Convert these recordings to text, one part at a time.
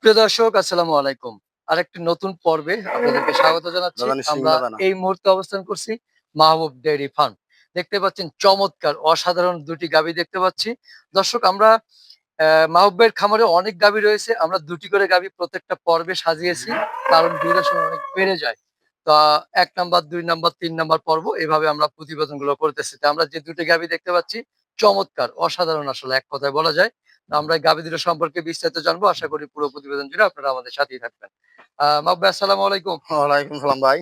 প্রিয় দর্শক আসসালামু আলাইকুম। আরেকটি নতুন পর্বে আপনাদেরকে স্বাগত জানাচ্ছি। আমরা এই মুহূর্তে অবস্থান করছি মাহবুব ডেয়ারি ফার্ম। দেখতে পাচ্ছেন চমৎকার অসাধারণ দুটি গাবি দেখতে পাচ্ছি। দর্শক আমরা মাহবুবের খামারে অনেক গাবি রয়েছে। আমরা দুটি করে গাবি প্রত্যেকটা পর্বে সাজিয়েছি কারণ ডিউরেশন অনেক বেড়ে যায়। তা এক নাম্বার দুই নাম্বার তিন নাম্বার পর্ব এভাবে আমরা প্রতিবেদনগুলো করতেছি। তা আমরা যে দুটি গাবি দেখতে পাচ্ছি চমৎকার অসাধারণ আসলে এক কথায় বলা যায়। আমরা এই গাবি দুটো সম্পর্কে বিস্তারিত জানব। আশা করি পুরো প্রতিবেদন জুড়ে আপনারা আমাদের সাথেই থাকবেন। আহ মাহবুব আসসালামু আলাইকুম। ওয়ালাইকুম সালাম ভাই।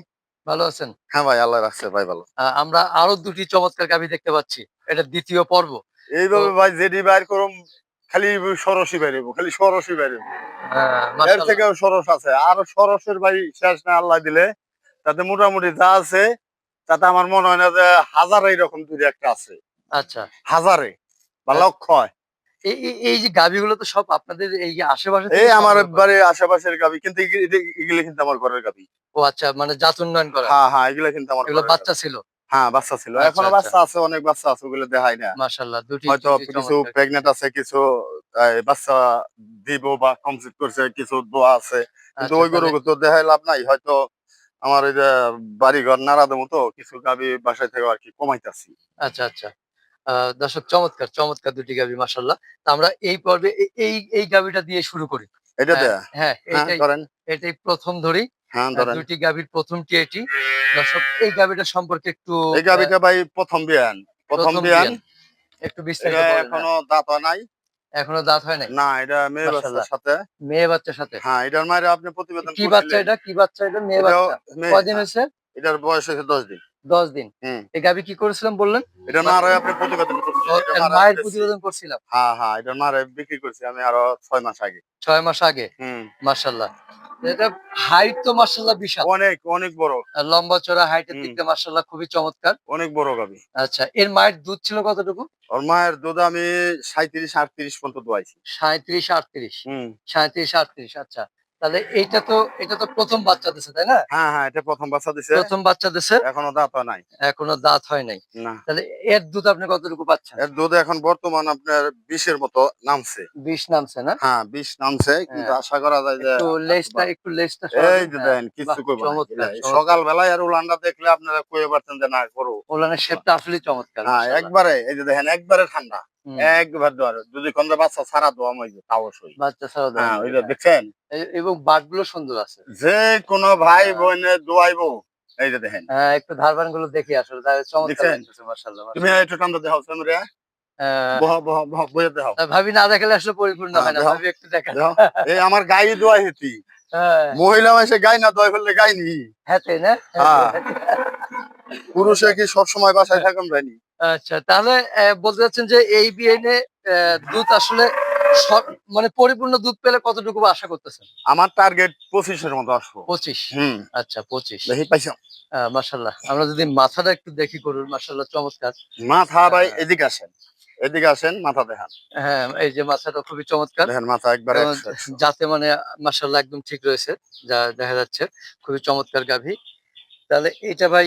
ভালো আছেন? হ্যাঁ ভাই আল্লাহ রাখছে ভাই ভালো। আমরা আরও দুটি চমৎকার দেখতে পাচ্ছি। এটা দ্বিতীয় পর্ব। এইভাবে ভাই বাইর করুম খালি সরসই বাইরেব খালি সরসই বাইরেব এর। থেকেও সরস আছে। আর সরসের ভাই শেষ না আল্লাহ দিলে। তাতে মোটামুটি যা আছে তাতে আমার মনে হয় না যে হাজার এইরকম দুই একটা আছে। আচ্ছা। হাজারে বা আচ্ছা। লক্ষ হয়। এই এই- এই যে গাভিগুলো তো সব আপনাদের এই আশেপাশে এই আমার বাড়ির আশেপাশের গাবি কিন্তু এগুলি কিন্তু আমার ঘরের গাবি ও আচ্ছা মানে জাত উন্নয়ন করা। হ্যাঁ হ্যাঁ এগুলো কিন্তু আমার এগুলো বাচ্চা ছিল? হ্যাঁ বাচ্চা ছিল। আচ্ছা, এখনও আচ্ছা। বাচ্চা আছে অনেক বাচ্চা আছে ওগুলো দেখাই না। মাশাআল্লাহ দুটি হয়তো কিছু আছে কিছু বাচ্চা দিব বা কমপ্লিট করছে কিছু দোয়া আছে। কিন্তু আচ্ছা, ওই গরু তো দেখাই লাভ নাই। হয়তো আমার ওই যে বাড়ি ঘর নাড়াদের মতো কিছু গাবি বাসায় থেকে আর কি কমাইতাছি। আচ্ছা আচ্ছা। দর্শক চমৎকার চমৎকার দুটি গাভি মাশাআল্লাহ। তা আমরা এই পর্বে এই এই গাভিটা দিয়ে শুরু করি। এটা হ্যাঁ, হ্যাঁ হ্যাঁ এটাই প্রথম ধরি। দুটি গাভির প্রথমটি এটি দর্শক এই গাভিটা সম্পর্কে একটু এই গাবিটা ভাই প্রথম বিয়ান। প্রথম বিয়ান। একটু বিস্তারিত। এখনও দাঁত নাই? এখনও দাঁত হয় নাই? না এটা মেয়ে। বাচ্চার সাথে। মেয়ে বাচ্চার সাথে? হ্যাঁ এটার মায়ের আপনি প্রতিবেদন কি বাচ্চা এটা? কি বাচ্চা এটা? মেয়ে বাচ্চা। কয়দিন হ্যাঁ, হয়েছে? এটার বয়স হয়েছে দশ দিন। দশ দিন। এই গাভি কি করেছিলাম বললেন? এটা মার হয় আপনি প্রতিবেদন মায়ের প্রতিবেদন করছিলাম। হ্যাঁ হ্যাঁ এটার মার বিক্রি করছি আমি আরও ছয় মাস আগে। ছয় মাস আগে? মার্শাল্লাহ এটা হাইট তো মার্শাল্লাহ বিশাল। অনেক অনেক বড়। লম্বা চড়া হাইটের। মার্শাল্লাহ খুবই চমৎকার। অনেক বড় গাবি আচ্ছা এর মায়ের দুধ ছিল কতটুকু? ওর মায়ের দুধ আমি সাঁত্রিশ আটত্রিশ পর্যন্ত দোয়াইছি। সাঁত্রিশ আটত্রিশ। সাঁত্রিশ আটত্রিশ আচ্ছা। তাহলে এইটা তো এটা তো প্রথম বাচ্চা দিছে তাই না? হ্যাঁ হ্যাঁ এটা প্রথম বাচ্চা দিছে। প্রথম বাচ্চা দিছে। এখনও দাঁত হয় নাই। এখনও দাঁত হয় নাই। তাহলে এর দুধ আপনি কতটুকু পাচ্ছেন? এর দুধ এখন বর্তমান আপনার বিশের মতো নামছে। বিষ নামছে না? হ্যাঁ বিশ নামছে কিন্তু হ্যাঁ। আশা করা যায় যে একটু লেজটা একটু লেজটা এই যে হ্যাঁ, দেন কিছু চমৎকার। সকাল বেলায় আর উলানটা দেখলে আপনারা কয়ে পারতেন যে না করো। উলানের শেপটা আসলে চমৎকার হ্যাঁ একবারে এই যে দেখেন একবারে ঠান্ডা। একবার যদি কোন বাচ্চা ছাড়া দোয়া মই তাও সই। বাচ্চা ছাড়া হ্যাঁ দেখছেন? এবংগুলো সুন্দর আছে। যে কোনো ভাই হ্যাঁ। বোনে দোয়াইবো। এই যে দেখেন। হ্যাঁ একটু ধারবানগুলো দেখি আসলে তাহলে চমৎকার? মাশাআল্লাহ তুমি একটু বহ বহ বহ ভাবি না দেখালে আসলে পরিপূর্ণ হ্যাঁ, হয় না ভাবি একটু দেখা এই আমার গায়ে দোয়াই হেতি। হ্যাঁ। মহিলা মাসে গাই না দোয়াই করলে গাই নি। হ্যাঁ তাই না হ্যাঁ। পুরুষে কি সবসময় বাসায় থাকেন যায়নি আচ্ছা তাহলে বলতে চাচ্ছেন যে এই বিএনএ দুধ আসলে মানে পরিপূর্ণ দুধ পেলে কতটুকু আশা করতেছেন? আমার টার্গেট পঁচিশের মতো আসব। পঁচিশ? হুম। আচ্ছা পঁচিশ। দেখি পাইছো? মাসাল্লাহ আমরা যদি মাথাটা একটু দেখি করুন মাসাল্লাহ চমৎকার। মাথা ভাই। এদিকে আসেন। এদিকে আসেন মাথা দেখান। হ্যাঁ এই যে মাথাটা খুবই চমৎকার। দেখেন মাথা একবার যাতে মানে মাসাল্লাহ একদম ঠিক রয়েছে যা দেখা যাচ্ছে। খুবই চমৎকার গাভী। তাহলে এটা ভাই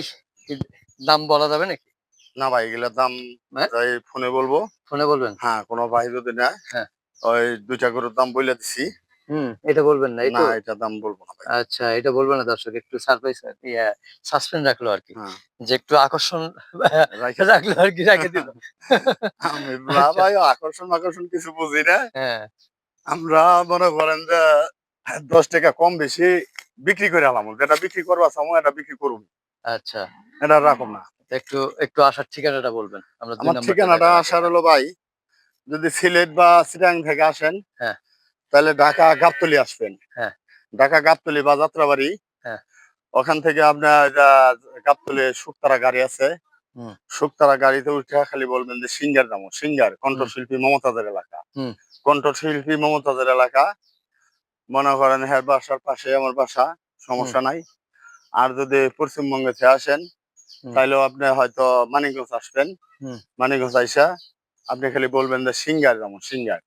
দাম বলা যাবে নাকি? না ভাই এগুলোর দাম হ্যাঁ? ফোনে বলব। ফোনে বলবেন? হ্যাঁ কোনো ভাই যদি নেয় হ্যাঁ। ওই দুইটা গরুর দাম বলে দিছি। হুম এটা বলবেন না না এটা দাম বলব না আচ্ছা এটা বলবেন না দর্শক একটু সারপ্রাইজ সাসপেন্ড রাখল আর কি। হ্যাঁ। যে একটু আকর্ষণ রাখল আর কি রেখে দিল। আমি ভাই আকর্ষণ আকর্ষণ কিছু বুঝি না। হ্যাঁ। আমরা মনে করেন যে দশ টাকা কম বেশি বিক্রি করে আলাম। যেটা বিক্রি করব চামো এটা বিক্রি করুন আচ্ছা। এটা রাখুন না। একটু একটু আসার ঠিকানাটা বলবেন। আমরা আমার ঠিকানাটা আসার হলো ভাই। যদি সিলেট বা চিটাং থেকে আসেন হ্যাঁ। তাহলে ঢাকা গাবতলি আসবেন। হ্যাঁ। ঢাকা গাবতলি বা যাত্রাবাড়ি। হ্যাঁ। ওখান থেকে আপনার গাবতলি শুকতারা গাড়ি আছে। শুকতারা গাড়িতে উঠে খালি বলবেন যে সিঙ্গার নামো সিঙ্গার কণ্ঠশিল্পী মমতাজের এলাকা। কণ্ঠশিল্পী মমতাজের এলাকা। মনে করেন হ্যাঁ বাসার পাশে আমার বাসা সমস্যা নাই। আর যদি পশ্চিমবঙ্গে আসেন হুম। তাহলেও আপনি হয়তো মানিকগঞ্জ আসবেন। মানিকগঞ্জ আইসা আপনি খালি বলবেন যে সিঙ্গার যেমন সিঙ্গার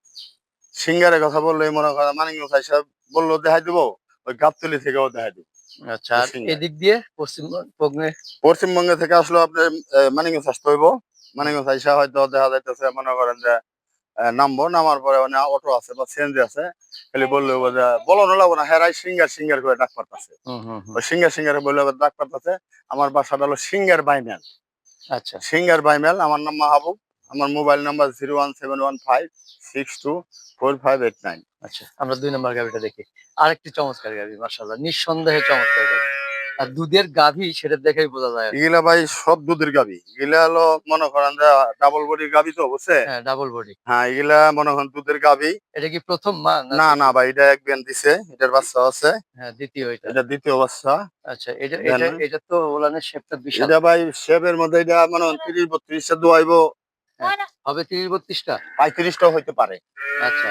সিঙ্গারের কথা বললে মনে করেন মানিকগঞ্জ আইসা বলল দেখাই দিব ওই গাবতলি থেকেও দেখাই দিব আচ্ছা। এদিক দিয়ে পশ্চিমবঙ্গে পশ্চিমবঙ্গে থেকে আসলে আপনি মানিকগঞ্জ আসতে হইব মানিকগঞ্জ আইসা হয়তো দেখা যাইতেছে মনে করেন যে নামবো নামার পরে মানে অটো আছে বা সিএনজি আছে খালি বললে যে বলানো লাগবো না হেরাই সিঙ্গার সিঙ্গার করে ডাক পারতাছে। ওই সিঙ্গার সিঙ্গার বললে ডাক পারতাছে আমার বাসাটা হলো সিঙ্গার বাইমেল। আচ্ছা। সিঙ্গার বাইমেল আমার নাম মাহবুব আমার mobile number zero one seven one five six two four five eight nine. আচ্ছা আমরা দুই নম্বর গাড়িটা দেখি। আরেকটি চমৎকার গাভি মার্শাল্লাহ নিঃসন্দেহে চমৎকার গাভি আর দুধের গাভি সেটা দেখেই বোঝা যায়। এগুলা ভাই সব দুধের গাবি এগুলা হলো মনে করেন যে ডাবল বডির গাবি তো বুঝছে হ্যাঁ ডাবল বডি হ্যাঁ এগুলা মনে করেন দুধের গাবি এটা কি প্রথম মা না না ভাই এটা এক বিয়ান দিছে এটার বাচ্চা আছে। হ্যাঁ দ্বিতীয় এটা। এটা দ্বিতীয় বাচ্চা। আচ্ছা এটা এটা এটা তো ওলানের শেপটা বিশাল। এটা ভাই শেপের মধ্যে এটা মনে হয় তিরিশ বত্রিশটা দোয়াইবো। হবে তিরিশ বত্রিশটা? পঁয়ত্রিশটাও হইতে পারে। আচ্ছা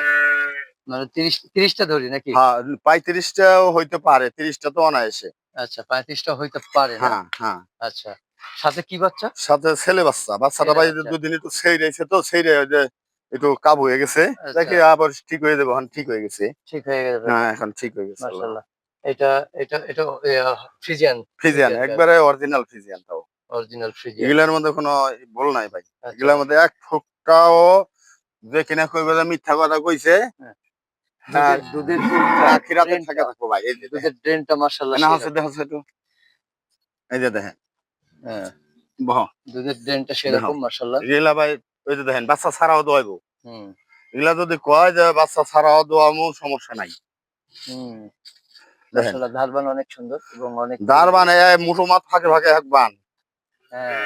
মানে তিরিশ তিরিশটা ধরি নাকি? হ্যাঁ পঁয়ত্রিশটাও হইতে পারে তিরিশটা তো অনায়াসে। আচ্ছা পঁয়ত্রিশটা হইতে পারে না হ্যাঁ হ্যাঁ। আচ্ছা সাথে কি বাচ্চা? সাথে ছেলে বাচ্চা বাচ্চাটা ভাই। দুদিন একটু সেই রয়েছে তো সেই যে একটু কাবু হয়ে গেছে। আচ্ছা। দেখি আবার ঠিক হয়ে যাব এখন ঠিক হয়ে গেছে। ঠিক হয়ে গেছে হ্যাঁ এখন ঠিক হয়ে গেছে মাশাআল্লাহ। এটা এটা এটা ফ্রিজিয়ান। ফিজিয়ান একবারে অরিজিনাল ফিজিয়ান তাও। Original Friesian. এগুলার মধ্যে কোনো ভুল নাই ভাই। আচ্ছা। এগুলার মধ্যে এক ফুটটাও যে কিনা কইবে মিথ্যা কথা কইছে হ্যাঁ, দুধের আখিরাতে থাকে থাকব ভাই এই দুধের ড্রেনটা মাশাআল্লাহ না এই যে দেখেন হ্যাঁ বহ। দুধের ড্রেনটা সেরকম মাশাআল্লাহ। এগুলা ভাই ওই যে দেখেন বাচ্চা ছাড়াও দোয়াইবো হুম। এগুলা যদি কয় যে বাচ্চা ছাড়াও দোয়ামু সমস্যা নাই। হুম। দেখেন। মাশাআল্লাহ ধারবান অনেক সুন্দর এবং অনেক দার মানে মুঠো মাত ফাঁকে ফাঁকে এক বান। হ্যাঁ।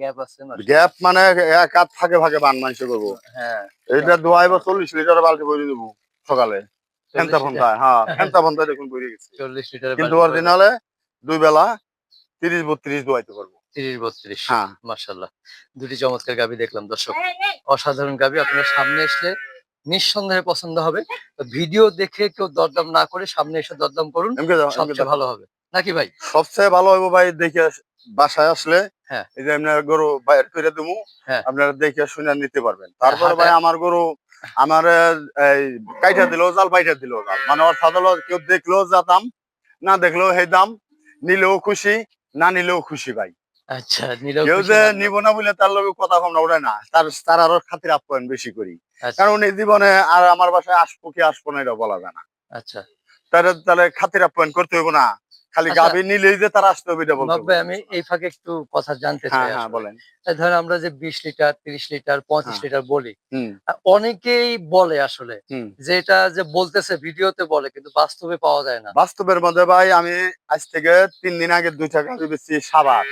গ্যাপ আছে গ্যাপ মানে এক হাত ফাঁকে ফাঁকে বান মানুষ করব। হ্যাঁ। এটা চল্লিশ লিটার বালতি দেবো সকালে। ফেন্তা 40 হ্যাঁ ফেন্তা দেখুন বইরে গেছে। চল্লিশ লিটার কিন্তু অরিজিনালে দুই বেলা তিরিশ বত্রিশ দোয়াইতে পারব। তিরিশ বত্রিশ হ্যাঁ। মাশাআল্লাহ। দুটি চমৎকার গাবি দেখলাম দর্শক। অসাধারণ গাবি আপনার সামনে এসলে নিঃসন্দেহে পছন্দ হবে। ভিডিও দেখে কেউ দরদাম না করে সামনে এসে দরদাম করুন সবচেয়ে ভালো হবে। নাকি ভাই? সবচেয়ে ভালো হইব ভাই দেখে বাসায় আসলে হ্যাঁ। এই যে আপনার গরু বাইর করে দেবো হ্যাঁ। আপনারা দেখে শুনে নিতে পারবেন। তারপরে ভাই আমার গরু আমার এই কাইটা দিলেও জাল বাইটা দিলেও জাল। মানে অর্থাৎ হলো কেউ দেখলেও যা দাম না দেখলেও সেই দাম নিলেও খুশি না নিলেও খুশি ভাই। আচ্ছা কেউ যে না। নিব না বলে তার কথা কম না ওটা না তার তার আরও খাতির আপ্যায়ন বেশি করি। আচ্ছা। কারণ এই জীবনে আর আমার বাসায় আসব কি আসব না এটা বলা যায় না। আচ্ছা। তাহলে তাহলে খাতির আপ্যায়ন করতে হইব না। খালি আচ্ছা। গাভী নিলেই যে তার আসতে হবে এটা বলতে আমি এই ফাঁকে একটু কথা জানতে হ্যাঁ চাই হ্যাঁ বলেন। ধরেন আমরা যে বিশ লিটার তিরিশ লিটার পঁয়ত্রিশ হ্যাঁ। লিটার বলি অনেকেই বলে আসলে যে এটা যে বলতেছে ভিডিওতে বলে কিন্তু বাস্তবে পাওয়া যায় না। বাস্তবের মধ্যে ভাই আমি আজ থেকে তিন দিন আগে দুইটা গাভি বেশি সাবার।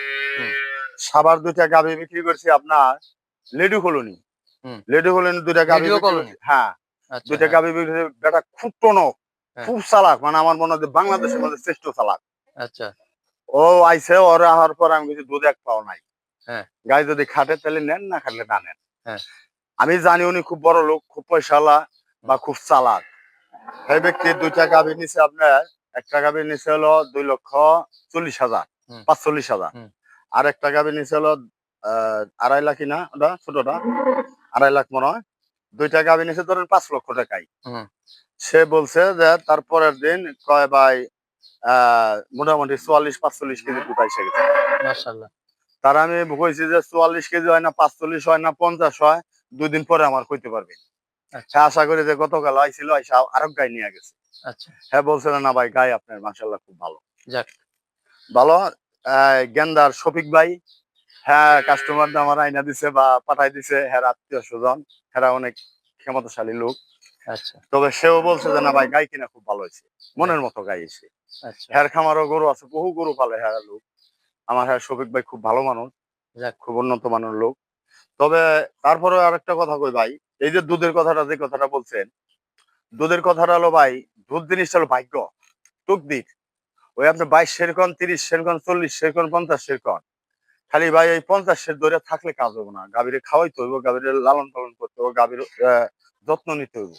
সাবার দুইটা গাভি বিক্রি করছি আপনার লেডু কলোনি। লেডু কলোনি দুইটা গাভি? করছি। হ্যাঁ। আচ্ছা দুইটা হ্যাঁ, গাভি বিক্রি বেটা খুব টনক। খুব চালাক মানে আমার মনে হয় বাংলাদেশের মধ্যে শ্রেষ্ঠ চালাক। আচ্ছা। ও আইসে ওর আহার পর আমি কিছু দুধ এক পাও নাই। হ্যাঁ। গাই যদি খাটে তাহলে নেন না খাটলে না নেন। হ্যাঁ। আমি জানি উনি খুব বড় লোক খুব পয়সালা বা খুব চালাক। সেই ব্যক্তি দুইটা গাভি নিচে আপনার একটা গাভি নিচে হলো দুই লক্ষ চল্লিশ হাজার পাঁচচল্লিশ হাজার। আর একটা গাভি নিচে হলো আড়াই লাখ না ওটা ছোটটা? আড়াই লাখ মনে হয়। দুইটা গাভি নিচে ধরেন পাঁচ লক্ষ টাকাই সে বলছে যে তার পরের দিন কয় ভাই মোটামুটি চুয়াল্লিশ পাঁচচল্লিশ কেজি দুধ এসে গেছে। মাশাআল্লাহ। তার আমি কইছি যে চুয়াল্লিশ কেজি হয় না পাঁচচল্লিশ হয় না পঞ্চাশ হয় দুই দিন পরে আমার কইতে পারবে। আচ্ছা। হ্যাঁ আশা করি যে গতকাল আইছিল আইসা আরও গাই নিয়ে গেছে। আচ্ছা। হ্যাঁ বলছে না ভাই গাই আপনার মাসাল্লাহ খুব ভালো। যাক। ভালো গেন্দার শফিক ভাই হ্যাঁ কাস্টমার আমার আইনা দিছে বা পাঠাই দিছে হ্যাঁ আত্মীয় স্বজন হ্যাঁ অনেক ক্ষমতাশালী লোক। আচ্ছা। তবে সেও বলছে যে না ভাই গাই কিনা খুব ভালো হয়েছে। মনের মতো গাই এসে। হ্যার খামারও গরু আছে বহু গরু পালে হ্যাঁ লোক। আমার হ্যাঁ শফিক ভাই খুব ভালো মানুষ খুব উন্নত মানের লোক। তবে তারপরে আরেকটা কথা কই ভাই এই যে দুধের কথাটা যে কথাটা বলছেন দুধের কথাটা হলো ভাই দুধ জিনিসটা হলো ভাগ্য টুকদিক ওই আপনি বাইশ সেরকম তিরিশ সেরকম চল্লিশ সেরকম পঞ্চাশ সেরকম। খালি ভাই ওই পঞ্চাশ সের দৌড়ে থাকলে কাজ হবে না। গাভীরে খাওয়াইতে হইব গাভীরে লালন পালন করতে হবে গাভীর যত্ন নিতে হইব।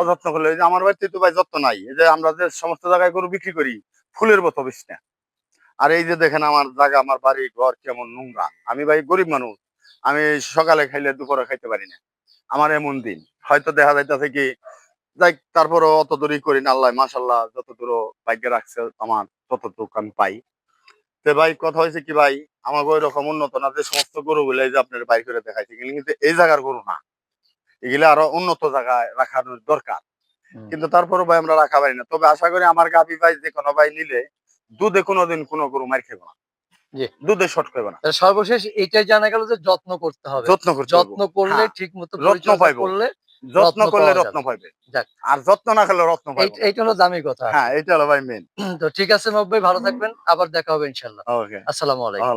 অযত্ন করলে যে আমার বাড়িতে তো ভাই যত্ন নাই, এই যে আমরা যে সমস্ত জায়গায় গরু বিক্রি করি, ফুলের মতো বেশ না। আর এই যে দেখেন আমার জায়গা, আমার বাড়ি, ঘর কেমন নোংরা। আমি ভাই গরিব মানুষ, আমি সকালে খাইলে দুপুরে খাইতে পারি না। আমার এমন দিন, হয়তো দেখা যাইতেছে কি যাই তারপরও অত দূরই করি না, আল্লাহ মাসাল্লাহ যত দূর বাইকে রাখছে, আমার ততটুক আমি পাই। তো ভাই, কথা হয়েছে কি ভাই আমার ওই রকম উন্নত না, যে সমস্ত গরু গুলো এই যে আপনার বাইর করে দেখাইছে, কিন্তু এই জায়গার গরু না। এগুলা আরও উন্নত জায়গায় রাখানোর দরকার। কিন্তু তারপরে ভাই আমরা রাখা পারি না। তবে আশা করি আমার গাভি ভাই যে কোনো ভাই নিলে দুধে কোনোদিন কোনো গরু মার খেবে না। দুধে শর্ট না। সর্বশেষ এইটাই জানা গেল যে যত্ন করতে হবে। যত্ন করতে যত্ন করলে হ্যাঁ, ঠিক মতো যত্ন করলে যত্ন করলে রত্ন পাইবে। আর যত্ন না খেলে রত্ন এই- পাইবে এইটা হলো দামি কথা। হ্যাঁ এটা হলো ভাই মেন তো ঠিক আছে ভালো থাকবেন। আবার দেখা হবে ইনশাল্লাহ ওকে আসসালামু আলাইকুম।